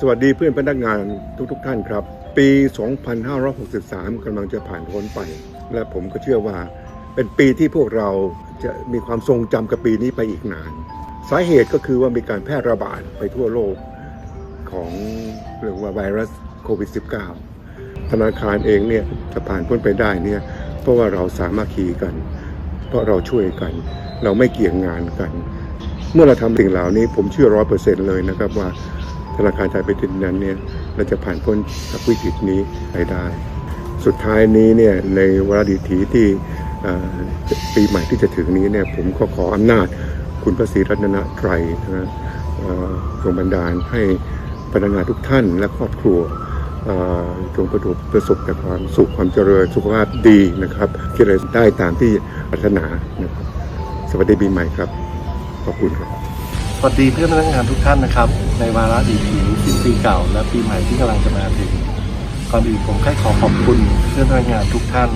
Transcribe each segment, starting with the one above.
สวัสดีเพื่อนพนักงานทุกๆทท่านครับ ปี 2563 กำลังจะผ่านพ้นไป และผมก็เชื่อว่า เป็นปีที่พวกเราจะมีความทรงจำกับปีนี้ไปอีกนาน สาเหตุก็คือว่ามีการแพร่ระบาดไปทั่วโลกของเรียกว่าไวรัสโควิด -19 ธนาคารเองเนี่ยจะผ่านพ้นไปได้เนี่ยเพราะว่าเราสามัคคีกัน เพราะเราช่วยกัน เราไม่เกี่ยงงานกัน เมื่อเราทำสิ่งเหล่านี้ผมเชื่อร้อยเปอร์เซ็นต์เลยนะครับว่าธนาคารไทยไปดินนั้นเนี่ยเราจะผ่านพ้นจากวิกฤตนี้ไปได้ สุดท้ายนี้เนี่ยในวาระดีถีที่ปีใหม่ที่จะถึงนี้เนี่ยผมก็ขออำนาจคุณพระศรีรัตนตรัยนะจงบันดาลให้พนักงานทุกท่านและครอบครัวจงประสบประสบแต่ความสุขความเจริญสุขภาพดีนะครับ ที่เราได้ตามที่ปรารถนานะครับ สวัสดีปีใหม่ครับ ขอบคุณครับ สวัสดีเพื่อนพนักงานทุกท่านนะครับ ในวาระดีผีสิ้นปีเก่า และปีใหม่ที่กำลังจะมาถึงก่อนอื่นผมแค่ขอขอบคุณเพื่อนพนักงานทุกท่าน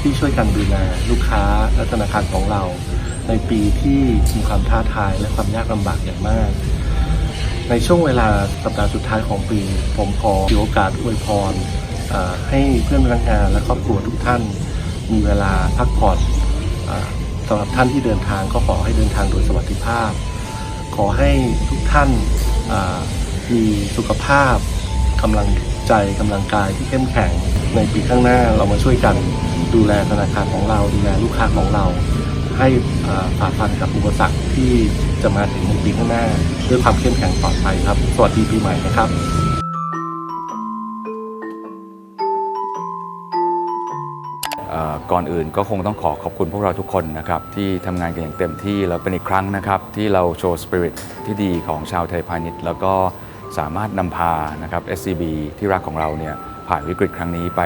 ที่ช่วยกันดูแลลูกค้าและธนาคารของเรา ในปีที่มีความท้าทายและความยากลำบากอย่างมากในช่วงเวลาสัปดาห์สุดท้ายของปี ผมขอถือโอกาสอวยพรให้เพื่อนพนักงานและครอบครัวทุกท่าน มีเวลาพักผ่อน สำหรับท่านที่เดินทางก็ขอให้เดินทางโดยสวัสดิภาพ ขอให้ทุกท่านมีสุขภาพกำลังใจกำลังกายที่เข้มแข็งในปีข้างหน้าเรามาช่วยกันดูแลธนาคารของเรา ดูแลลูกค้าของเรา ให้อาฝ่าฟันกับอุปสรรคที่จะมาถึงในปีข้างหน้า ด้วยความเข้มแข็งปลอดภัยครับ สวัสดีปีใหม่นะครับ ก่อนอื่นก็คงต้องขอขอบคุณพวกเราทุกคนนะครับที่ทำงานกันอย่างเต็มที่แล้วเป็นอีกครั้งนะครับที่เราโชว์สปิริตที่ดีของชาวไทยพาณิชย์แล้วก็สามารถนำพานะครับ SCB ที่รักของเราเนี่ยผ่านวิกฤตครั้งนี้ไป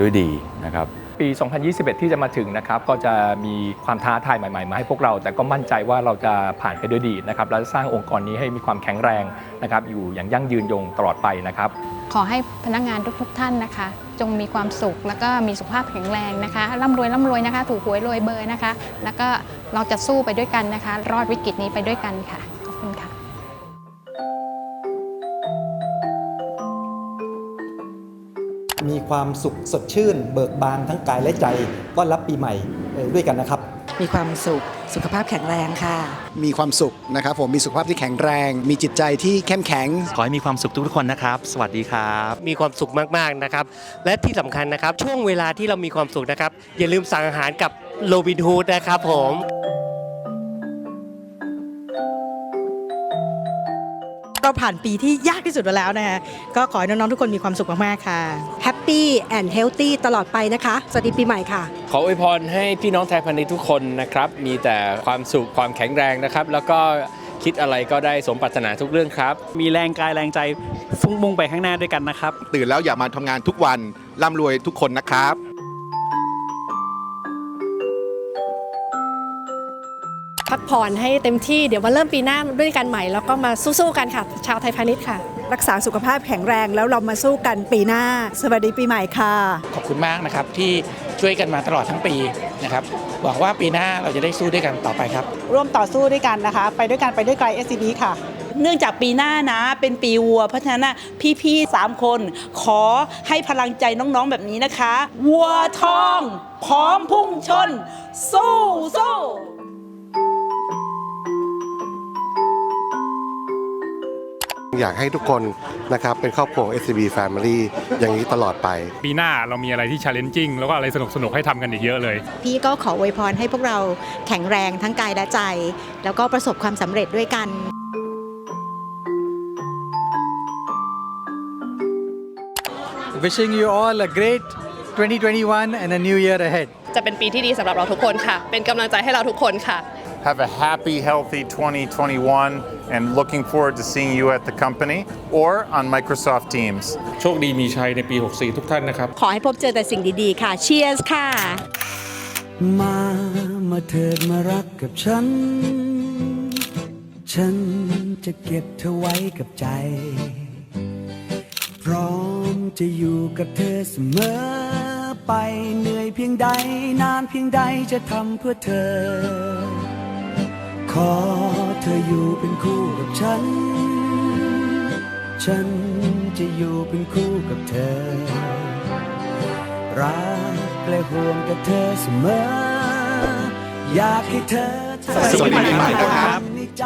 ด้วยดีนะครับปี 2021 ที่จะมาถึงนะครับ ก็จะมีความท้าทายใหม่ๆ มาให้พวกเรา แต่ก็มั่นใจว่าเราจะผ่านไปด้วยดีนะครับ และสร้างองค์กรนี้ให้มีความแข็งแรงนะครับ อยู่อย่างยั่งยืนยงตลอดไปนะครับ ขอให้พนักงานทุกๆท่านนะคะ จงมีความสุขแล้วก็มีสุขภาพแข็งแรงนะคะร่ำรวยร่ำรวยนะคะ ถูกหวยรวยเบอร์นะคะ แล้วก็เราจะสู้ไปด้วยกันนะคะ รอดวิกฤตนี้ไปด้วยกันค่ะขอบคุณค่ะมีความสุขสดชื่น เบิกบานทั้งกายและใจต้อนรับปีใหม่ด้วยกันนะครับ มีความสุข สุขภาพแข็งแรงค่ะ มีความสุขนะครับผมมีสุขภาพที่แข็งแรง มีจิตใจที่เข้มแข็ง ขอให้มีความสุขทุกๆคนนะครับ สวัสดีครับ มีความสุขมากๆนะครับ และที่สำคัญนะครับ ช่วงเวลาที่เรามีความสุขนะครับ อย่าลืมสั่งอาหารกับโรบินฮูดนะครับผม เราผ่านปีที่ยากที่สุดมาแล้วนะคะก็ขอให้น้องๆทุกคนมีความสุขมากๆค่ะ แฮปปี้แอนด์เฮลตี้ตลอดไปนะคะ สวัสดีปีใหม่ค่ะ ขออวยพรให้พี่น้องไทยพาณิชย์ทุกคนนะครับ มีแต่ความสุขความแข็งแรงนะครับ แล้วก็คิดอะไรก็ได้สมปรารถนาทุกเรื่องครับ มีแรงกายแรงใจฟุ้งมุ่งไปข้างหน้าด้วยกันนะครับ ตื่นแล้วอย่ามาทำงานทุกวันร่ำรวยทุกคนนะครับ พักผ่อนให้เต็มที่เดี๋ยวมาเริ่มปีหน้าด้วยกันใหม่ แล้วก็มาสู้ๆกันค่ะ ชาวไทยพาณิชย์ค่ะ รักษาสุขภาพแข็งแรงแล้วเรามาสู้กันปีหน้า สวัสดีปีใหม่ค่ะ ขอบคุณมากนะครับที่ช่วยกันมาตลอดทั้งปีนะครับหวังว่าปีหน้าเราจะได้สู้ด้วยกันต่อไปครับ ร่วมต่อสู้ด้วยกันนะคะ ไปด้วยกันไปด้วยไกล SCB ค่ะเนื่องจากปีหน้านะเป็นปีวัว เพราะฉะนั้นน่ะพี่ๆสามคน ขอให้พลังใจน้องๆแบบนี้นะคะ วัวทอง พร้อมพุ่งชน สู้สู้ อยากให้ทุกคนนะครับเป็นครอบครัวของ SCB Family อย่างนี้ตลอดไป ปีหน้าเรามีอะไรที่ challenging แล้วก็อะไรสนุกๆให้ทำกันอีกเยอะเลย พี่ก็ขออวยพรให้พวกเราแข็งแรงทั้งกายและใจ แล้วก็ประสบความสำเร็จด้วยกัน Wishing you all a great 2021 and a new year ahead จะเป็นปีที่ดีสำหรับเราทุกคนค่ะ เป็นกำลังใจให้เราทุกคนค่ะ Have a happy, healthy 2021 and looking forward to seeing you at the company or on Microsoft Teams. โชคดีมีชัยในปี 64 ทุกท่านนะครับ ขอให้พบเจอแต่สิ่งดีๆ ค่ะ Cheers ค่ะ มา มาเถิดมารักกับฉัน ฉันจะเก็บเธอไว้กับใจ พร้อมจะอยู่กับเธอเสมอไป เหนื่อยเพียงใด นานเพียงใดจะทำเพื่อเธอ ขอเธออยู่เป็นคู่กับฉัน ฉันจะอยู่เป็นคู่กับเธอ รักและห่วงกับเธอเสมอ อยากให้เธอสวัสดีปีใหม่นะครับ ในใจ